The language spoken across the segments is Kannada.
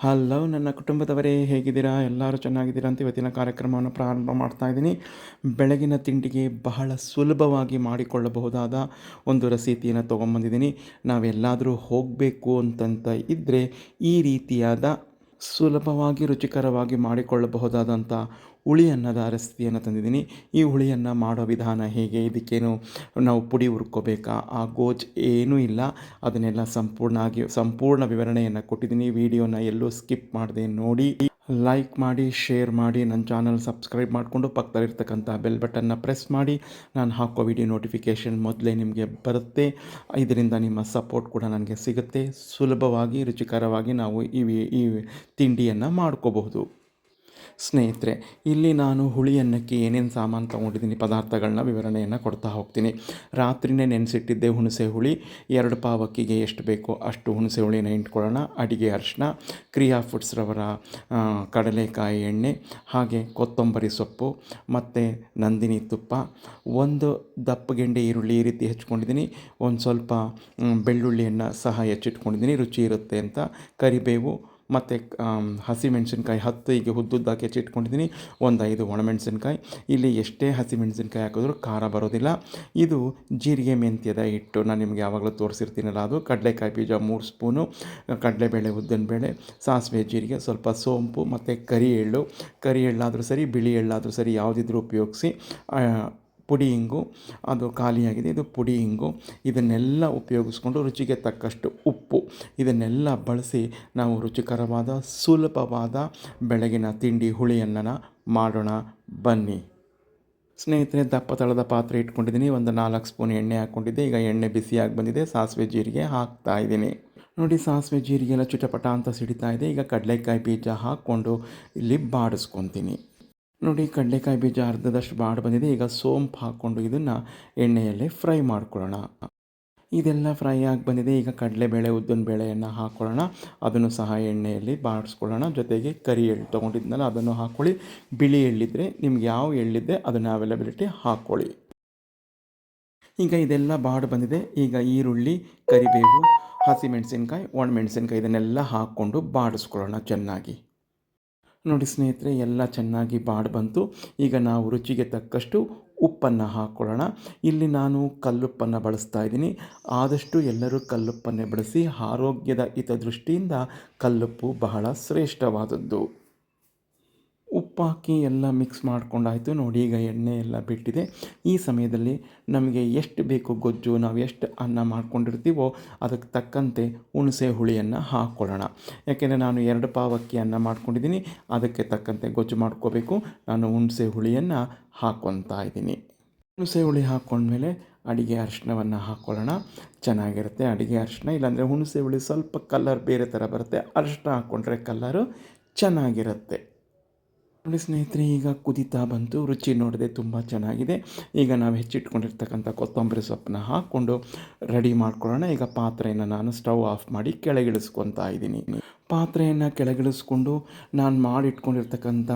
ಹಲೋ ನನ್ನ ಕುಟುಂಬದವರೇ, ಹೇಗಿದ್ದೀರಾ? ಎಲ್ಲರೂ ಚೆನ್ನಾಗಿದ್ದೀರಾ ಅಂತ ಇವತ್ತಿನ ಕಾರ್ಯಕ್ರಮವನ್ನು ಪ್ರಾರಂಭ ಮಾಡ್ತಾ ಇದ್ದೀನಿ. ಬೆಳಗಿನ ತಿಂಡಿಗೆ ಬಹಳ ಸುಲಭವಾಗಿ ಮಾಡಿಕೊಳ್ಳಬಹುದಾದ ಒಂದು ರಸೀತಿಯನ್ನು ತೊಗೊಂಬಂದಿದ್ದೀನಿ. ನಾವೆಲ್ಲಾದರೂ ಹೋಗಬೇಕು ಅಂತಂತ ಇದ್ದರೆ ಈ ರೀತಿಯಾದ ಸುಲಭವಾಗಿ, ರುಚಿಕರವಾಗಿ ಮಾಡಿಕೊಳ್ಳಬಹುದಾದಂಥ ಹುಳಿ ಅನ್ನದ ರೆಸಿಪಿಯನ್ನು ತಂದಿದ್ದೀನಿ. ಈ ಹುಳಿಯನ್ನು ಮಾಡೋ ವಿಧಾನ ಹೇಗೆ? ಇದಕ್ಕೇನು ನಾವು ಪುಡಿ ಹುರ್ಕೋಬೇಕಾ? ಆ ಗೋಜ್ ಏನೂ ಇಲ್ಲ. ಅದನ್ನೆಲ್ಲ ಸಂಪೂರ್ಣ ಆಗಿ, ಸಂಪೂರ್ಣ ವಿವರಣೆಯನ್ನು ಕೊಟ್ಟಿದ್ದೀನಿ. ವಿಡಿಯೋನ ಎಲ್ಲೂ ಸ್ಕಿಪ್ ಮಾಡದೆ ನೋಡಿ. ಲೈಕ್ ಮಾಡಿ, ಶೇರ್ ಮಾಡಿ, ನನ್ನ ಚಾನಲ್ ಸಬ್ಸ್ಕ್ರೈಬ್ ಮಾಡಿಕೊಂಡು ಪಕ್ಕದಲ್ಲಿರ್ತಕ್ಕಂಥ ಬೆಲ್ ಬಟನ್ನ ಪ್ರೆಸ್ ಮಾಡಿ. ನಾನು ಹಾಕೋ ವಿಡಿಯೋ ನೋಟಿಫಿಕೇಷನ್ ಮೊದಲೇ ನಿಮಗೆ ಬರುತ್ತೆ. ಇದರಿಂದ ನಿಮ್ಮ ಸಪೋರ್ಟ್ ಕೂಡ ನನಗೆ ಸಿಗುತ್ತೆ. ಸುಲಭವಾಗಿ, ರುಚಿಕರವಾಗಿ ನಾವು ಈ ಈ ತಿಂಡಿಯನ್ನು ಮಾಡ್ಕೋಬಹುದು. ಸ್ನೇಹಿತರೆ, ಇಲ್ಲಿ ನಾನು ಹುಳಿ ಅನ್ನಕ್ಕೆ ಏನೇನು ಸಾಮಾನು ತೊಗೊಂಡಿದ್ದೀನಿ ಪದಾರ್ಥಗಳನ್ನ ವಿವರಣೆಯನ್ನು ಕೊಡ್ತಾ ಹೋಗ್ತೀನಿ. ರಾತ್ರಿನೇ ನೆನೆಸಿಟ್ಟಿದ್ದೆ ಹುಣಸೆ ಹುಳಿ, ಎರಡು ಪಾವಕ್ಕಿಗೆ ಎಷ್ಟು ಬೇಕೋ ಅಷ್ಟು ಹುಣಸೆ ಹುಳಿನ ಇಟ್ಕೊಳ್ಳೋಣ ಅಡಿಗೆ ಅರಿಶಿನ, ಕ್ರಿಯಾ ಫುಡ್ಸ್ ರವರ ಕಡಲೆಕಾಯಿ ಎಣ್ಣೆ, ಹಾಗೆ ಕೊತ್ತಂಬರಿ ಸೊಪ್ಪು, ಮತ್ತು ನಂದಿನಿ ತುಪ್ಪ, ಒಂದು ದಪ್ಪಗೆಂಡೆ ಈರುಳ್ಳಿ ಈ ರೀತಿ ಹೆಚ್ಕೊಂಡಿದ್ದೀನಿ. ಒಂದು ಸ್ವಲ್ಪ ಬೆಳ್ಳುಳ್ಳಿಯನ್ನು ಸಹ ಹೆಚ್ಚಿಟ್ಕೊಂಡಿದ್ದೀನಿ, ರುಚಿ ಇರುತ್ತೆ ಅಂತ. ಕರಿಬೇವು ಮತ್ತು ಹಸಿಮೆಣ್ಸಿನ್ಕಾಯಿ ಹತ್ತು ಹೀಗೆ ಉದ್ದುದ್ದಕ್ಕೆ ಹೆಚ್ಚಿಟ್ಕೊಂಡಿದ್ದೀನಿ ಒಂದು ಐದು ಒಣಮೆಣಸಿನ್ಕಾಯಿ. ಇಲ್ಲಿ ಎಷ್ಟೇ ಹಸಿಮೆಣ್ಸಿನ್ಕಾಯಿ ಹಾಕಿದ್ರು ಖಾರ ಬರೋದಿಲ್ಲ. ಇದು ಜೀರಿಗೆ ಮೆಂತ್ಯದ ಹಿಟ್ಟು. ನಾನು ನಿಮಗೆ ಯಾವಾಗಲೂ ತೋರಿಸಿರ್ತೀನಲ್ಲ, ಅದು ಕಡಲೆಕಾಯಿ ಬೀಜ ಮೂರು ಸ್ಪೂನು, ಕಡಲೆಬೇಳೆ ಉದ್ದಿನಬೇಳೆ, ಸಾಸಿವೆ ಜೀರಿಗೆ, ಸ್ವಲ್ಪ ಸೋಂಪು, ಮತ್ತು ಕರಿ ಎಳ್ಳು ಕರಿ ಎಳ್ಳಾದರೂ ಸರಿ, ಬಿಳಿ ಎಳ್ಳಾದರೂ ಸರಿ, ಯಾವುದಿದ್ರೂ ಉಪಯೋಗಿಸಿ ಪುಡಿ ಇಂಗು, ಅದು ಖಾಲಿಯಾಗಿದೆ, ಇದು ಪುಡಿ ಇಂಗು. ಇದನ್ನೆಲ್ಲ ಉಪಯೋಗಿಸ್ಕೊಂಡು ರುಚಿಗೆ ತಕ್ಕಷ್ಟು ಉಪ್ಪು. ಇದನ್ನೆಲ್ಲ ಬಳಸಿ ನಾವು ರುಚಿಕರವಾದ, ಸುಲಭವಾದ ಬೆಳಗಿನ ತಿಂಡಿ ಹುಳಿಯನ್ನನ ಮಾಡೋಣ. ಬನ್ನಿ. ಸ್ನೇಹಿತರೆ, ದಪ್ಪ ತಳದ ಪಾತ್ರೆ ಇಟ್ಕೊಂಡಿದ್ದೀನಿ. ಒಂದು ನಾಲ್ಕು ಸ್ಪೂನ್ ಎಣ್ಣೆ ಹಾಕ್ಕೊಂಡಿದ್ದೆ. ಈಗ ಎಣ್ಣೆ ಬಿಸಿಯಾಗಿ ಬಂದಿದೆ. ಸಾಸಿವೆ ಜೀರಿಗೆ ಹಾಕ್ತಾ ಇದ್ದೀನಿ. ನೋಡಿ, ಸಾಸಿವೆ ಜೀರಿಗೆ ಎಲ್ಲ ಚಿಟಪಟ ಅಂತ ಸಿಡಿತಾ ಇದೆ. ಈಗ ಕಡಲೆಕಾಯಿ ಬೀಜ ಹಾಕ್ಕೊಂಡು ಇಲ್ಲಿ ಬಾಡಿಸ್ಕೊತೀನಿ. ನೋಡಿ, ಕಡಲೆಕಾಯಿ ಬೀಜ ಅರ್ಧದಷ್ಟು ಬಾಡ್ ಬಂದಿದೆ. ಈಗ ಸೋಂಪು ಹಾಕ್ಕೊಂಡು ಇದನ್ನು ಎಣ್ಣೆಯಲ್ಲಿ ಫ್ರೈ ಮಾಡ್ಕೊಳ್ಳೋಣ. ಇದೆಲ್ಲ ಫ್ರೈ ಆಗಿ ಬಂದಿದೆ. ಈಗ ಕಡಲೆಬೇಳೆ ಉದ್ದಿನ ಬೇಳೆಯನ್ನು ಹಾಕ್ಕೊಳ್ಳೋಣ ಅದನ್ನು ಸಹ ಎಣ್ಣೆಯಲ್ಲಿ ಬಾಡಿಸ್ಕೊಳ್ಳೋಣ. ಜೊತೆಗೆ ಕರಿ ಎಳ್ಳು ತೊಗೊಂಡಿದ್ನಲ್ಲ, ಅದನ್ನು ಹಾಕ್ಕೊಳ್ಳಿ ಬಿಳಿ ಎಳ್ಳಿದ್ರೆ, ನಿಮ್ಗೆ ಯಾವ ಎಳ್ಳಿದ್ದೆ ಅದನ್ನು ಅವೈಲಬಿಲಿಟಿ ಹಾಕ್ಕೊಳ್ಳಿ ಈಗ ಇದೆಲ್ಲ ಬಾಡ್ ಬಂದಿದೆ. ಈಗ ಈರುಳ್ಳಿ, ಕರಿಬೇವು, ಹಸಿಮೆಣಸಿನ್ಕಾಯಿ, ಒಣಮೆಣಸಿನ್ಕಾಯಿ ಇದನ್ನೆಲ್ಲ ಹಾಕ್ಕೊಂಡು ಬಾಡಿಸ್ಕೊಳ್ಳೋಣ ಚೆನ್ನಾಗಿ. ನೋಡಿ ಸ್ನೇಹಿತರೆ, ಎಲ್ಲ ಚೆನ್ನಾಗಿ ಬಾಡ್ ಬಂತು. ಈಗ ನಾವು ರುಚಿಗೆ ತಕ್ಕಷ್ಟು ಉಪ್ಪನ್ನು ಹಾಕ್ಕೊಳ್ಳೋಣ ಇಲ್ಲಿ ನಾನು ಕಲ್ಲುಪ್ಪನ್ನು ಬಳಸ್ತಾ ಇದ್ದೀನಿ. ಆದಷ್ಟು ಎಲ್ಲರೂ ಕಲ್ಲುಪ್ಪನ್ನೇ ಬಳಸಿ ಆರೋಗ್ಯದ ಹಿತದೃಷ್ಟಿಯಿಂದ ಕಲ್ಲುಪ್ಪು ಬಹಳ ಶ್ರೇಷ್ಠವಾದದ್ದು. ಉಪ್ಪು ಹಾಕಿ ಎಲ್ಲ ಮಿಕ್ಸ್ ಮಾಡ್ಕೊಂಡಾಯಿತು. ನೋಡಿ, ಈಗ ಎಣ್ಣೆ ಎಲ್ಲ ಬಿಟ್ಟಿದೆ. ಈ ಸಮಯದಲ್ಲಿ ನಮಗೆ ಎಷ್ಟು ಬೇಕು ಗೊಜ್ಜು, ನಾವು ಎಷ್ಟು ಅನ್ನ ಮಾಡ್ಕೊಂಡಿರ್ತೀವೋ ಅದಕ್ಕೆ ತಕ್ಕಂತೆ ಹುಣಸೆ ಹುಳಿಯನ್ನು ಹಾಕ್ಕೊಳ್ಳೋಣ ಯಾಕೆಂದರೆ ನಾನು ಎರಡು ಪಾವಕ್ಕಿ ಅನ್ನ ಮಾಡ್ಕೊಂಡಿದ್ದೀನಿ. ಅದಕ್ಕೆ ತಕ್ಕಂತೆ ಗೊಜ್ಜು ಮಾಡ್ಕೋಬೇಕು. ನಾನು ಹುಣಸೆ ಹುಳಿಯನ್ನು ಹಾಕ್ಕೊತಾ ಇದ್ದೀನಿ. ಹುಣಸೆ ಹುಳಿ ಹಾಕ್ಕೊಂಡ್ಮೇಲೆ ಅಡುಗೆ ಅರಿಶಿಣವನ್ನು ಹಾಕ್ಕೊಳ್ಳೋಣ ಚೆನ್ನಾಗಿರುತ್ತೆ ಅಡುಗೆ ಅರಿಶಿಣ. ಇಲ್ಲಾಂದರೆ ಹುಣಸೆ ಹುಳಿ ಸ್ವಲ್ಪ ಕಲ್ಲರ್ ಬೇರೆ ಥರ ಬರುತ್ತೆ. ಅರಿಶಿಣ ಹಾಕ್ಕೊಂಡ್ರೆ ಕಲ್ಲರು ಚೆನ್ನಾಗಿರುತ್ತೆ. ನೋಡಿ ಸ್ನೇಹಿತರೆ, ಈಗ ಕುದಿತಾ ಬಂತು. ರುಚಿ ನೋಡಿದೆ ತುಂಬ ಚೆನ್ನಾಗಿದೆ. ಈಗ ನಾವು ಹೆಚ್ಚಿಟ್ಕೊಂಡಿರ್ತಕ್ಕಂಥ ಕೊತ್ತಂಬರಿ ಸೊಪ್ಪನ್ನ ಹಾಕ್ಕೊಂಡು ರೆಡಿ ಮಾಡ್ಕೊಳ್ಳೋಣ. ಈಗ ಪಾತ್ರೆಯನ್ನು ನಾನು ಸ್ಟವ್ ಆಫ್ ಮಾಡಿ ಕೆಳಗಿಳಿಸ್ಕೊತಾ ಇದ್ದೀನಿ. ಪಾತ್ರೆಯನ್ನು ಕೆಳಗಿಳಿಸ್ಕೊಂಡು ನಾನು ಮಾಡಿಟ್ಕೊಂಡಿರ್ತಕ್ಕಂಥ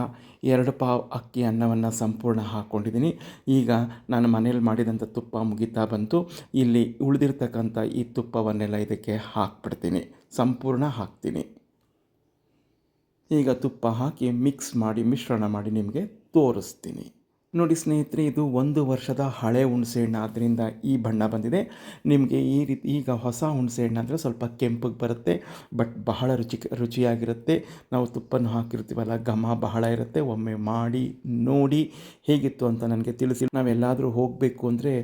ಎರಡು ಪಾವ್ ಅಕ್ಕಿ ಅನ್ನವನ್ನು ಸಂಪೂರ್ಣ ಹಾಕ್ಕೊಂಡಿದ್ದೀನಿ ಈಗ ನಾನು ಮನೇಲಿ ಮಾಡಿದಂಥ ತುಪ್ಪ ಮುಗಿತಾ ಬಂತು. ಇಲ್ಲಿ ಉಳಿದಿರ್ತಕ್ಕಂಥ ಈ ತುಪ್ಪವನ್ನೆಲ್ಲ ಇದಕ್ಕೆ ಹಾಕ್ಬಿಡ್ತೀನಿ. ಸಂಪೂರ್ಣ ಹಾಕ್ತೀನಿ. ಈಗ ತುಪ್ಪ ಹಾಕಿ ಮಿಕ್ಸ್ ಮಾಡಿ ಮಿಶ್ರಣ ಮಾಡಿ ನಿಮಗೆ ತೋರಿಸ್ತೀನಿ. ನೋಡಿ ಸ್ನೇಹಿತರೆ, ಇದು ಒಂದು ವರ್ಷದ ಹಳೆ ಹುಣಸೆಹಣ್ಣು. ಆದ್ದರಿಂದ ಈ ಬಣ್ಣ ಬಂದಿದೆ. ನಿಮಗೆ ಈ ರೀತಿ ಈಗ ಹೊಸ ಹುಣಸೆಹಣ್ಣು ಅಂದರೆ ಸ್ವಲ್ಪ ಕೆಂಪಗೆ ಬರುತ್ತೆ ಬಟ್ ಬಹಳ ರುಚಿ, ರುಚಿಯಾಗಿರುತ್ತೆ. ನಾವು ತುಪ್ಪನ್ನು ಹಾಕಿರ್ತೀವಲ್ಲ, ಘಮ ಬಹಳ ಇರುತ್ತೆ. ಒಮ್ಮೆ ಮಾಡಿ, ನೋಡಿ ಹೇಗಿತ್ತು ಅಂತ ನನಗೆ ತಿಳಿಸಿ. ನಾವೆಲ್ಲಾದರೂ ಹೋಗಬೇಕು ಅಂದರೆ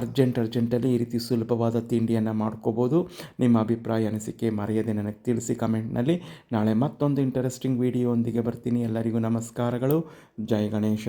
ಅರ್ಜೆಂಟ್ ಅರ್ಜೆಂಟಲ್ಲಿ ಈ ರೀತಿ ಸುಲಭವಾದ ತಿಂಡಿಯನ್ನು ಮಾಡ್ಕೋಬೋದು. ನಿಮ್ಮ ಅಭಿಪ್ರಾಯ, ಅನಿಸಿಕೆ, ಮರೆಯದೆ ನನಗೆ ತಿಳಿಸಿ ಕಮೆಂಟ್ನಲ್ಲಿ ನಾಳೆ ಮತ್ತೊಂದು ಇಂಟರೆಸ್ಟಿಂಗ್ ವಿಡಿಯೋ ಒಂದಿಗೆ ಬರ್ತೀನಿ. ಎಲ್ಲರಿಗೂ ನಮಸ್ಕಾರಗಳು. ಜೈ ಗಣೇಶ.